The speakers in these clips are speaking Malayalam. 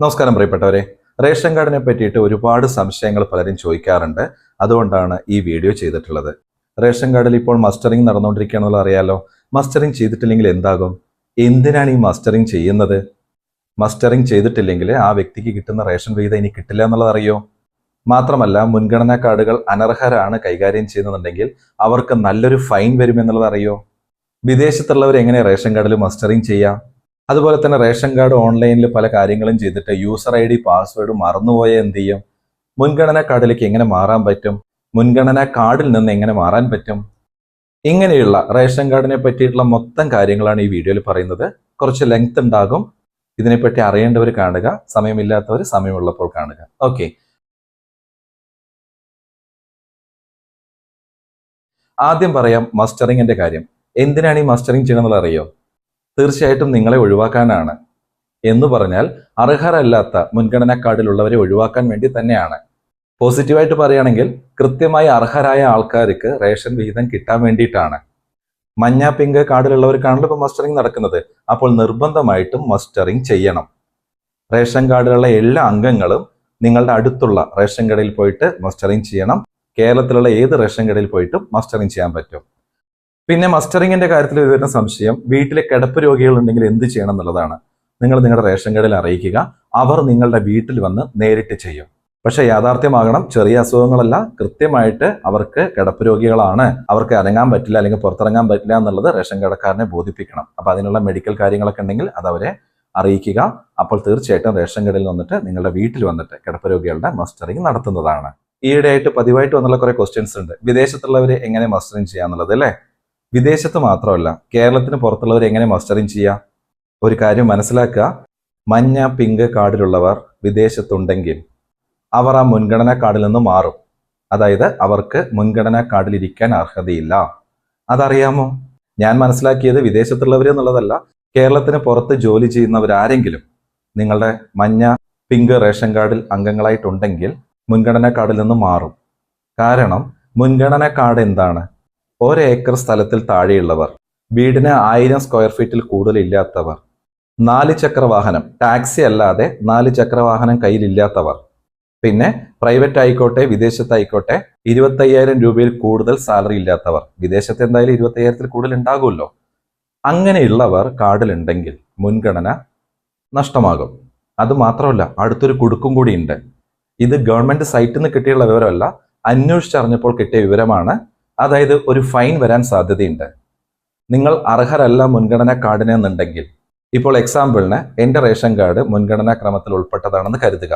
നമസ്കാരം പ്രിയപ്പെട്ടവരെ. റേഷൻ കാർഡിനെ പറ്റിയിട്ട് ഒരുപാട് സംശയങ്ങൾ പലരും ചോദിക്കാറുണ്ട്. അതുകൊണ്ടാണ് ഈ വീഡിയോ ചെയ്തിട്ടുള്ളത്. റേഷൻ കാർഡിൽ ഇപ്പോൾ മസ്റ്ററിംഗ് നടന്നുകൊണ്ടിരിക്കുകയാണെന്നുള്ള അറിയാലോ? മസ്റ്ററിംഗ് ചെയ്തിട്ടില്ലെങ്കിൽ എന്താകും? എന്തിനാണ് ഈ മസ്റ്ററിംഗ് ചെയ്യുന്നത്? മസ്റ്ററിംഗ് ചെയ്തിട്ടില്ലെങ്കിൽ ആ വ്യക്തിക്ക് കിട്ടുന്ന റേഷൻ വിഹിതം ഇനി കിട്ടില്ല എന്നുള്ളത് അറിയോ? മാത്രമല്ല മുൻഗണനാ കാർഡുകൾ അനർഹരാണ് കൈകാര്യം ചെയ്യുന്നുണ്ടെങ്കിൽ അവർക്ക് നല്ലൊരു ഫൈൻ വരുമെന്നുള്ളത് അറിയോ? വിദേശത്തുള്ളവർ എങ്ങനെ റേഷൻ കാർഡിൽ മസ്റ്ററിംഗ് ചെയ്യാം? അതുപോലെ തന്നെ റേഷൻ കാർഡ് ഓൺലൈനിൽ പല കാര്യങ്ങളും ചെയ്തിട്ട് യൂസർ ഐ ഡി പാസ്വേഡ് മറന്നുപോയ എന്ത് ചെയ്യും? മുൻഗണനാ കാർഡിലേക്ക് എങ്ങനെ മാറാൻ പറ്റും? മുൻഗണനാ കാർഡിൽ നിന്ന് എങ്ങനെ മാറാൻ പറ്റും? ഇങ്ങനെയുള്ള റേഷൻ കാർഡിനെ പറ്റിയിട്ടുള്ള മൊത്തം കാര്യങ്ങളാണ് ഈ വീഡിയോയിൽ പറയുന്നത്. കുറച്ച് ലെങ്ത് ഉണ്ടാകും. ഇതിനെപ്പറ്റി അറിയേണ്ടവർ കാണുക. സമയമില്ലാത്തവർ സമയമുള്ളപ്പോൾ കാണുക. ഓക്കെ ആദ്യം പറയാം മസ്റ്ററിങ്ങിന്റെ കാര്യം. എന്തിനാണ് ഈ മസ്റ്ററിങ് ചെയ്യണമെന്നുള്ള അറിയോ തീർച്ചയായിട്ടും നിങ്ങളെ ഒഴിവാക്കാനാണ്. എന്ന് പറഞ്ഞാൽ അർഹരല്ലാത്ത മുൻഗണനാ കാർഡിലുള്ളവരെ ഒഴിവാക്കാൻ വേണ്ടി തന്നെയാണ്. പോസിറ്റീവായിട്ട് പറയുകയാണെങ്കിൽ കൃത്യമായി അർഹരായ ആൾക്കാർക്ക് റേഷൻ വിഹിതം കിട്ടാൻ വേണ്ടിയിട്ടാണ്. മഞ്ഞ പിങ്ക് കാർഡിലുള്ളവർക്കാണല്ലോ ഇപ്പോൾ മസ്റ്ററിംഗ് നടക്കുന്നത്. അപ്പോൾ നിർബന്ധമായിട്ടും മസ്റ്ററിംഗ് ചെയ്യണം. റേഷൻ കാർഡിലുള്ള എല്ലാ അംഗങ്ങളും നിങ്ങളുടെ അടുത്തുള്ള റേഷൻ കടയിൽ പോയിട്ട് മസ്റ്ററിംഗ് ചെയ്യണം. കേരളത്തിലുള്ള ഏത് റേഷൻ കടയിൽ പോയിട്ടും മസ്റ്ററിംഗ് ചെയ്യാൻ പറ്റും. പിന്നെ മസ്റ്ററിങ്ങിന്റെ കാര്യത്തിൽ വരുന്ന സംശയം വീട്ടിലെ കിടപ്പ് രോഗികൾ ഉണ്ടെങ്കിൽ എന്ത് ചെയ്യണം എന്നുള്ളതാണ്. നിങ്ങൾ നിങ്ങളുടെ റേഷൻ കടയിൽ അറിയിക്കുക അവർ നിങ്ങളുടെ വീട്ടിൽ വന്ന് നേരിട്ട് ചെയ്യും. പക്ഷെ യാഥാർത്ഥ്യമാകണം ചെറിയ അസുഖങ്ങളല്ല കൃത്യമായിട്ട് അവർക്ക് കിടപ്പ് രോഗികളാണ്. അവർക്ക് ഇറങ്ങാൻ പറ്റില്ല അല്ലെങ്കിൽ പുറത്തിറങ്ങാൻ പറ്റില്ല എന്നുള്ളത് റേഷൻ കടക്കാരനെ ബോധിപ്പിക്കണം. അപ്പൊ അതിനുള്ള മെഡിക്കൽ കാര്യങ്ങളൊക്കെ ഉണ്ടെങ്കിൽ അത് അവരെ അറിയിക്കുക. അപ്പോൾ തീർച്ചയായിട്ടും റേഷൻ കടയിൽ വന്നിട്ട് നിങ്ങളുടെ വീട്ടിൽ വന്നിട്ട് കിടപ്പ് രോഗികളുടെ മസ്റ്ററിങ് നടത്തുന്നതാണ്. ഈയിടെയായിട്ട് പതിവായിട്ട് വന്നുള്ള കുറെ ക്വസ്റ്റ്യൻസ് ഉണ്ട്. വിദേശത്തുള്ളവർ എങ്ങനെ മസ്റ്ററിങ് ചെയ്യാന്നുള്ളത് അല്ലേ? വിദേശത്ത് മാത്രമല്ല കേരളത്തിന് പുറത്തുള്ളവർ എങ്ങനെ മസ്റ്ററിങ് ചെയ്യാം? ഒരു കാര്യം മനസ്സിലാക്കുക. മഞ്ഞ പിങ്ക് കാർഡിലുള്ളവർ വിദേശത്തുണ്ടെങ്കിൽ അവർ ആ മുൻഗണനാ കാർഡിൽ നിന്ന് മാറും. അതായത് അവർക്ക് മുൻഗണനാ കാർഡിൽ ഇരിക്കാൻ അർഹതയില്ല. അതറിയാമോ? ഞാൻ മനസ്സിലാക്കിയത് വിദേശത്തുള്ളവർ എന്നുള്ളതല്ല കേരളത്തിന് പുറത്ത് ജോലി ചെയ്യുന്നവരാരെങ്കിലും നിങ്ങളുടെ മഞ്ഞ പിങ്ക് റേഷൻ കാർഡിൽ അംഗങ്ങളായിട്ടുണ്ടെങ്കിൽ മുൻഗണനാ കാർഡിൽ നിന്ന് മാറും. കാരണം മുൻഗണനാ കാർഡ് എന്താണ്? ഒരേക്കർ സ്ഥലത്തിൽ താഴെയുള്ളവർ വീടിന് ആയിരം സ്ക്വയർ ഫീറ്റിൽ കൂടുതൽ ഇല്ലാത്തവർ നാല് ചക്ര വാഹനം ടാക്സി അല്ലാതെ നാല് ചക്ര വാഹനം കയ്യിലില്ലാത്തവർ. പിന്നെ പ്രൈവറ്റ് ആയിക്കോട്ടെ വിദേശത്തായിക്കോട്ടെ ഇരുപത്തയ്യായിരം രൂപയിൽ കൂടുതൽ സാലറി ഇല്ലാത്തവർ. വിദേശത്ത് എന്തായാലും ഇരുപത്തയ്യായിരത്തിൽ കൂടുതൽ ഉണ്ടാകുമല്ലോ. അങ്ങനെയുള്ളവർ കാർഡിലുണ്ടെങ്കിൽ മുൻഗണന നഷ്ടമാകും. അത് മാത്രമല്ല അടുത്തൊരു കുടുക്കും കൂടിയുണ്ട്. ഇത് ഗവൺമെന്റ് സൈറ്റിൽ നിന്ന് കിട്ടിയുള്ള വിവരമല്ല അന്വേഷിച്ചറിഞ്ഞപ്പോൾ കിട്ടിയ വിവരമാണ് അതായത് ഒരു ഫൈൻ വരാൻ സാധ്യതയുണ്ട്. നിങ്ങൾ അർഹരല്ല മുൻഗണനാ കാർഡിന് എന്നുണ്ടെങ്കിൽ ഇപ്പോൾ എക്സാമ്പിളിന് എന്റെ റേഷൻ കാർഡ് മുൻഗണനാ ക്രമത്തിൽ ഉൾപ്പെട്ടതാണെന്ന് കരുതുക.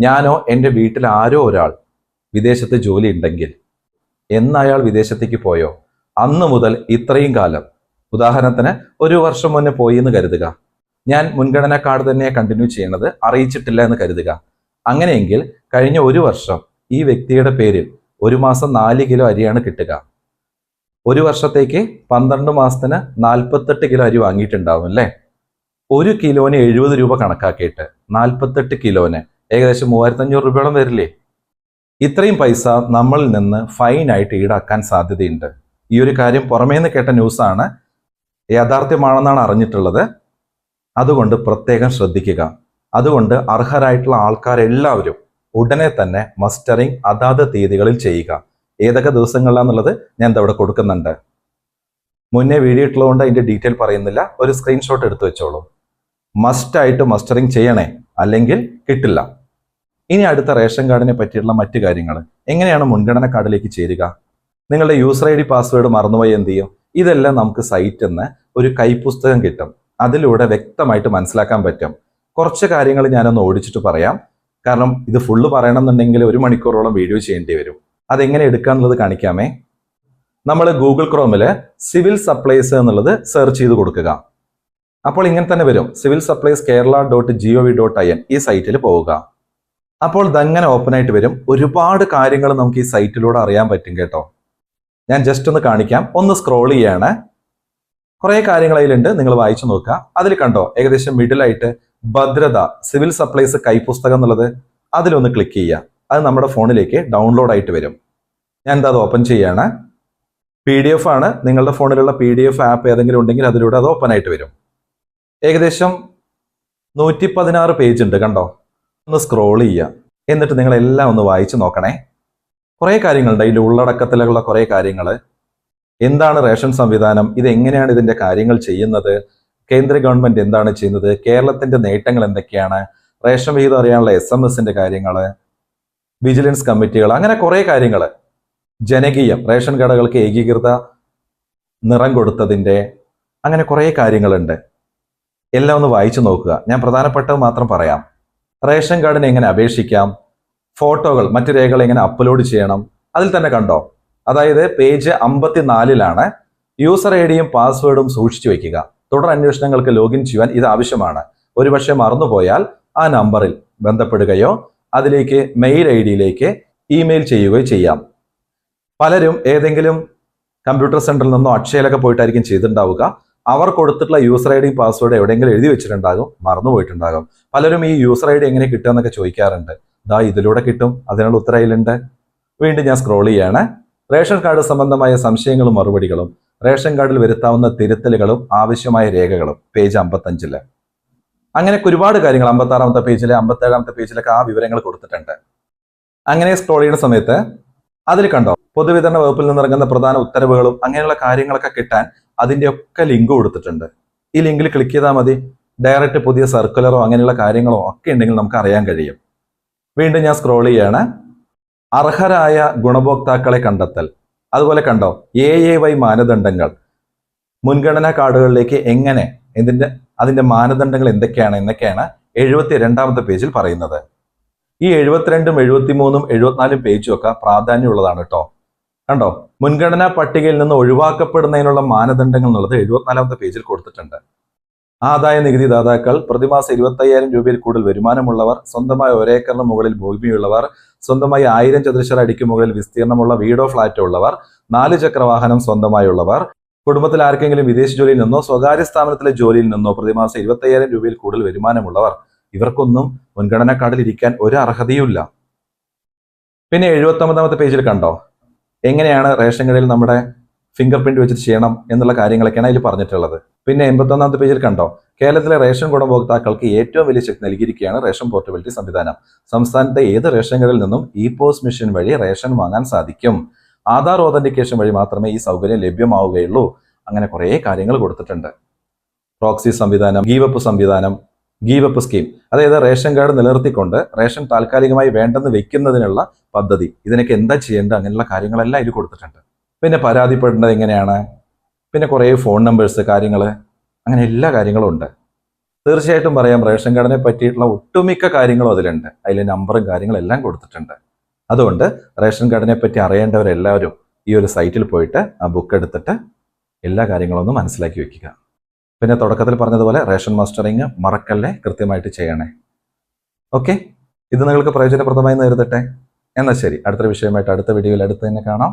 ഞാനോ എന്റെ വീട്ടിൽ ആരോ ഒരാൾ വിദേശത്ത് ജോലി ഉണ്ടെങ്കിൽ എന്ന് അയാൾ വിദേശത്തേക്ക് പോയോ? അന്ന് മുതൽ ഇത്രയും കാലം. ഉദാഹരണത്തിന് ഒരു വർഷം മുന്നേ പോയി എന്ന് കരുതുക. ഞാൻ മുൻഗണനാ കാർഡ് തന്നെ കണ്ടിന്യൂ ചെയ്യുന്നത് അറിയിച്ചിട്ടില്ല എന്ന് കരുതുക. അങ്ങനെയെങ്കിൽ കഴിഞ്ഞ ഒരു വർഷം ഈ വ്യക്തിയുടെ പേരിൽ ഒരു മാസം നാല് കിലോ അരിയാണ് കിട്ടുക. ഒരു വർഷത്തേക്ക് പന്ത്രണ്ട് മാസത്തിന് നാൽപ്പത്തെട്ട് കിലോ അരി വാങ്ങിയിട്ടുണ്ടാവും അല്ലേ? ഒരു കിലോന് എഴുപത് രൂപ കണക്കാക്കിയിട്ട് നാൽപ്പത്തെട്ട് കിലോന് ഏകദേശം മൂവായിരത്തി അഞ്ഞൂറ് രൂപയോളം വരില്ലേ? ഇത്രയും പൈസ നമ്മളിൽ നിന്ന് ഫൈനായിട്ട് ഈടാക്കാൻ സാധ്യതയുണ്ട്. ഈ ഒരു കാര്യം പുറമേ നിന്ന് കേട്ട ന്യൂസാണ് യാഥാർത്ഥ്യമാണെന്നാണ് അറിഞ്ഞിട്ടുള്ളത്. അതുകൊണ്ട് പ്രത്യേകം ശ്രദ്ധിക്കുക. അതുകൊണ്ട് അർഹരായിട്ടുള്ള ആൾക്കാരെല്ലാവരും ഉടനെ തന്നെ മസ്റ്ററിംഗ് അതാത് തീയതികളിൽ ചെയ്യുക. ഏതൊക്കെ ദിവസങ്ങളിലാന്നുള്ളത് ഞാൻ ഇവിടെ കൊടുക്കുന്നുണ്ട്. മുന്നേ വീഡിയോ ഇട്ടുള്ളതുകൊണ്ട് അതിന്റെ ഡീറ്റെയിൽ പറയുന്നില്ല. ഒരു സ്ക്രീൻഷോട്ട് എടുത്തു വെച്ചോളൂ. മസ്റ്റായിട്ട് മസ്റ്ററിങ് ചെയ്യണേ? അല്ലെങ്കിൽ കിട്ടില്ല. ഇനി അടുത്ത റേഷൻ കാർഡിനെ പറ്റിയുള്ള മറ്റു കാര്യങ്ങൾ എങ്ങനെയാണ് മുൻഗണന കാർഡിലേക്ക് ചേരുക? നിങ്ങളുടെ യൂസർ ഐ ഡി പാസ്വേഡ് മറന്നുപോയി എന്ത് ചെയ്യും? ഇതെല്ലാം നമുക്ക് സൈറ്റിൽ നിന്ന് ഒരു കൈപ്പുസ്തകം കിട്ടും. അതിലൂടെ വ്യക്തമായിട്ട് മനസ്സിലാക്കാൻ പറ്റും. കുറച്ച് കാര്യങ്ങൾ ഞാനൊന്ന് ഓടിച്ചിട്ട് പറയാം. കാരണം ഇത് ഫുള്ള് പറയണമെന്നുണ്ടെങ്കിൽ ഒരു മണിക്കൂറോളം വീഡിയോ ചെയ്യേണ്ടി വരും. അതെങ്ങനെ എടുക്കാന്നുള്ളത് കാണിക്കാമേ. നമ്മൾ ഗൂഗിൾ ക്രോമിൽ സിവിൽ സപ്ലൈസ് എന്നുള്ളത് സെർച്ച് ചെയ്ത് കൊടുക്കുക. അപ്പോൾ ഇങ്ങനെ തന്നെ വരും. Civil supplies Kerala dot G O V dot I N ഈ സൈറ്റിൽ പോവുക. അപ്പോൾ ഇതങ്ങനെ ഓപ്പൺ ആയിട്ട് വരും. ഒരുപാട് കാര്യങ്ങൾ നമുക്ക് ഈ സൈറ്റിലൂടെ അറിയാൻ പറ്റും കേട്ടോ. ഞാൻ ജസ്റ്റ് ഒന്ന് കാണിക്കാം. ഒന്ന് സ്ക്രോൾ ചെയ്യാണ്. കുറേ കാര്യങ്ങൾ അതിലുണ്ട് നിങ്ങൾ വായിച്ചു നോക്കുക. അതിൽ കണ്ടോ ഏകദേശം മിഡിലായിട്ട് ഭദ്രത സിവിൽ സപ്ലൈസ് കൈപുസ്തകം എന്നുള്ളത് അതിലൊന്ന് ക്ലിക്ക് ചെയ്യുക. അത് നമ്മുടെ ഫോണിലേക്ക് ഡൗൺലോഡ് ആയിട്ട് വരും. ഞാൻ എന്താ അത് ഓപ്പൺ ചെയ്യാണ്. പി ഡി എഫ് ആണ്. നിങ്ങളുടെ ഫോണിലുള്ള പി ഡി എഫ് ആപ്പ് ഏതെങ്കിലും ഉണ്ടെങ്കിൽ അതിലൂടെ അത് ഓപ്പൺ ആയിട്ട് വരും. ഏകദേശം നൂറ്റി പതിനാറ് പേജ് ഉണ്ട് കണ്ടോ? ഒന്ന് സ്ക്രോൾ ചെയ്യുക. എന്നിട്ട് നിങ്ങൾ എല്ലാം ഒന്ന് വായിച്ചു നോക്കണേ. കുറേ കാര്യങ്ങളുണ്ട്. അതിന്റെ ഉള്ളടക്കത്തിലുള്ള കുറേ കാര്യങ്ങൾ എന്താണ് റേഷൻ സംവിധാനം? ഇത് എങ്ങനെയാണ് ഇതിന്റെ കാര്യങ്ങൾ ചെയ്യുന്നത്? കേന്ദ്ര ഗവൺമെന്റ് എന്താണ് ചെയ്യുന്നത്? കേരളത്തിന്റെ നേട്ടങ്ങൾ എന്തൊക്കെയാണ്? റേഷൻ വിഹിതം അറിയാനുള്ള എസ് എം എസിന്റെ കാര്യങ്ങൾ വിജിലൻസ് കമ്മിറ്റികൾ അങ്ങനെ കുറേ കാര്യങ്ങൾ ജനകീയം റേഷൻ കടകൾക്ക് ഏകീകൃത നിറം കൊടുത്തതിന്റെ അങ്ങനെ കുറേ കാര്യങ്ങളുണ്ട്. എല്ലാം ഒന്ന് വായിച്ചു നോക്കുക. ഞാൻ പ്രധാനപ്പെട്ടത് മാത്രം പറയാം. റേഷൻ കാർഡിന് എങ്ങനെ അപേക്ഷിക്കാം? ഫോട്ടോകൾ മറ്റു രേഖകൾ എങ്ങനെ അപ്ലോഡ് ചെയ്യണം? അതിൽ തന്നെ കണ്ടോ? അതായത് പേജ് അമ്പത്തിനാലിലാണ് യൂസർ ഐ ഡിയും പാസ്വേഡും സൂക്ഷിച്ചു വെക്കുക. തുടർ അന്വേഷണങ്ങൾക്ക് ലോഗിൻ ചെയ്യാൻ ഇത് ആവശ്യമാണ്. ഒരുപക്ഷെ മറന്നുപോയാൽ ആ നമ്പറിൽ ബന്ധപ്പെടുകയോ അതിലേക്ക് മെയിൽ ഐ ഡിയിലേക്ക് ഇമെയിൽ ചെയ്യുകയോ ചെയ്യാം. പലരും ഏതെങ്കിലും കമ്പ്യൂട്ടർ സെന്ററിൽ നിന്നോ അക്ഷയയിലൊക്കെ പോയിട്ടായിരിക്കും ചെയ്തിട്ടുണ്ടാവുക. അവർ കൊടുത്തിട്ടുള്ള യൂസർ ഐ ഡി പാസ്വേഡ് എവിടെയെങ്കിലും എഴുതി വെച്ചിട്ടുണ്ടാകും മറന്നുപോയിട്ടുണ്ടാകും. പലരും ഈ യൂസർ ഐ ഡി എങ്ങനെ കിട്ടുക എന്നൊക്കെ ചോദിക്കാറുണ്ട്. ദാ ഇതിലൂടെ കിട്ടും അതിനുള്ള ഉത്തരയിലുണ്ട്. വീണ്ടും ഞാൻ സ്ക്രോൾ ചെയ്യാണ്. റേഷൻ കാർഡ് സംബന്ധമായ സംശയങ്ങളും മറുപടികളും റേഷൻ കാർഡിൽ വരുത്താവുന്ന തിരുത്തലുകളും ആവശ്യമായ രേഖകളും പേജ് അമ്പത്തഞ്ചിൽ. അങ്ങനെയൊക്കെ ഒരുപാട് കാര്യങ്ങൾ അമ്പത്തി ആറാമത്തെ പേജിലെ അമ്പത്തേഴാമത്തെ പേജിലൊക്കെ ആ വിവരങ്ങൾ കൊടുത്തിട്ടുണ്ട്. അങ്ങനെ സ്ക്രോൾ ചെയ്യുന്ന സമയത്ത് അതിൽ കണ്ടോ പൊതുവിതരണ വകുപ്പിൽ നിന്ന് ഇറങ്ങുന്ന പ്രധാന ഉത്തരവുകളും അങ്ങനെയുള്ള കാര്യങ്ങളൊക്കെ കിട്ടാൻ അതിന്റെ ഒക്കെ ലിങ്ക് കൊടുത്തിട്ടുണ്ട്. ഈ ലിങ്കിൽ ക്ലിക്ക് ചെയ്താൽ മതി. ഡയറക്റ്റ് പുതിയ സർക്കുലറോ അങ്ങനെയുള്ള കാര്യങ്ങളോ ഒക്കെ ഉണ്ടെങ്കിൽ നമുക്ക് അറിയാൻ കഴിയും. വീണ്ടും ഞാൻ സ്ക്രോൾ ചെയ്യാണ്. അർഹരായ ഗുണഭോക്താക്കളെ കണ്ടെത്തൽ. അതുപോലെ കണ്ടോ എ എ വൈ മാനദണ്ഡങ്ങൾ. മുൻഗണനാ കാർഡുകളിലേക്ക് എങ്ങനെ എന്തിന്റെ അതിന്റെ മാനദണ്ഡങ്ങൾ എന്തൊക്കെയാണ് എന്നൊക്കെയാണ് എഴുപത്തി രണ്ടാമത്തെ പേജിൽ പറയുന്നത്. ഈ എഴുപത്തിരണ്ടും എഴുപത്തിമൂന്നും എഴുപത്തിനാലും പേജും ഒക്കെ പ്രാധാന്യമുള്ളതാണ് കേട്ടോ. കണ്ടോ മുൻഗണനാ പട്ടികയിൽ നിന്ന് ഒഴിവാക്കപ്പെടുന്നതിനുള്ള മാനദണ്ഡങ്ങൾ എന്നുള്ളത് എഴുപത്തിനാലാമത്തെ പേജിൽ കൊടുത്തിട്ടുണ്ട്. ആദായ നികുതി ദാതാക്കൾ പ്രതിമാസം ഇരുപത്തയ്യായിരം രൂപയിൽ കൂടുതൽ വരുമാനമുള്ളവർ സ്വന്തമായി ഒരേക്കറിന് മുകളിൽ ഭൂമിയുള്ളവർ സ്വന്തമായി ആയിരം ചതുരശ്ര അടിക്ക് മുകളിൽ വിസ്തീർണമുള്ള വീടോ ഫ്ളാറ്റോ ഉള്ളവർ നാല് ചക്രവാഹനം സ്വന്തമായുള്ളവർ കുടുംബത്തിൽ ആർക്കെങ്കിലും വിദേശ ജോലിയിൽ നിന്നോ സ്വകാര്യ സ്ഥാപനത്തിലെ ജോലിയിൽ നിന്നോ പ്രതിമാസം ഇരുപത്തയ്യായിരം രൂപയിൽ കൂടുതൽ വരുമാനമുള്ളവർ ഇവർക്കൊന്നും മുൻഗണനാ കാർഡിൽ ഇരിക്കാൻ ഒരു അർഹതയുമില്ല. പിന്നെ എഴുപത്തി ഒമ്പതാമത്തെ പേജിൽ കണ്ടോ? എങ്ങനെയാണ് റേഷൻ കടയിൽ നമ്മുടെ ഫിംഗർ പ്രിന്റ് വെച്ചിട്ട് ചെയ്യണം എന്നുള്ള കാര്യങ്ങളൊക്കെയാണ് അതിൽ പറഞ്ഞിട്ടുള്ളത്. പിന്നെ എൺപത്തൊന്നാമത്തെ പേജിൽ കണ്ടോ? കേരളത്തിലെ റേഷൻ ഗുണഭോക്താക്കൾക്ക് ഏറ്റവും വലിയ ശക്തി നൽകിയിരിക്കുകയാണ് റേഷൻ പോർട്ടബിലിറ്റി സംവിധാനം. സംസ്ഥാനത്തെ ഏത് റേഷൻ കടയിൽ നിന്നും ഇ പോസ്റ്റ് മെഷീൻ വഴി റേഷൻ വാങ്ങാൻ സാധിക്കും? ആധാർ ഓതന്റിക്കേഷൻ വഴി മാത്രമേ ഈ സൗകര്യം ലഭ്യമാവുകയുള്ളൂ. അങ്ങനെ കുറേ കാര്യങ്ങൾ കൊടുത്തിട്ടുണ്ട്. പ്രോക്സി സംവിധാനം ഗീവപ്പ് സംവിധാനം ഗീവപ്പ് സ്കീം. അതായത് റേഷൻ കാർഡ് നിലനിർത്തിക്കൊണ്ട് റേഷൻ താൽക്കാലികമായി വേണ്ടെന്ന് വെക്കുന്നതിനുള്ള പദ്ധതി. ഇതിനൊക്കെ എന്താ ചെയ്യേണ്ടത്? അങ്ങനെയുള്ള കാര്യങ്ങളെല്ലാം ഇതിൽ കൊടുത്തിട്ടുണ്ട്. പിന്നെ പരാതിപ്പെടേണ്ടത് എങ്ങനെയാണ്? പിന്നെ കുറേ ഫോൺ നമ്പേഴ്സ് കാര്യങ്ങൾ അങ്ങനെ എല്ലാ കാര്യങ്ങളും ഉണ്ട്. തീർച്ചയായിട്ടും പറയാം റേഷൻ കാർഡിനെ പറ്റിയിട്ടുള്ള ഒട്ടുമിക്ക കാര്യങ്ങളും അതിലുണ്ട്. അതിലെ നമ്പറും കാര്യങ്ങളും എല്ലാം കൊടുത്തിട്ടുണ്ട്. അതുകൊണ്ട് റേഷൻ കാർഡിനെ പറ്റി അറിയേണ്ടവരെല്ലാവരും ഈ ഒരു സൈറ്റിൽ പോയിട്ട് ആ ബുക്ക് എടുത്തിട്ട് എല്ലാ കാര്യങ്ങളും ഒന്ന് മനസ്സിലാക്കി വെക്കുക. പിന്നെ തുടക്കത്തിൽ പറഞ്ഞതുപോലെ റേഷൻ മാസ്റ്ററിങ് മറക്കല്ലേ കൃത്യമായിട്ട് ചെയ്യണേ. ഓക്കെ? ഇത് നിങ്ങൾക്ക് പ്രയോജനപ്രദമായി നേരിടട്ടെ. എന്നാൽ ശരി അടുത്തൊരു വിഷയമായിട്ട് അടുത്ത വീഡിയോയിൽ അടുത്ത് തന്നെ കാണാം.